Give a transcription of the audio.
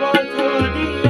পাথর দিয়ে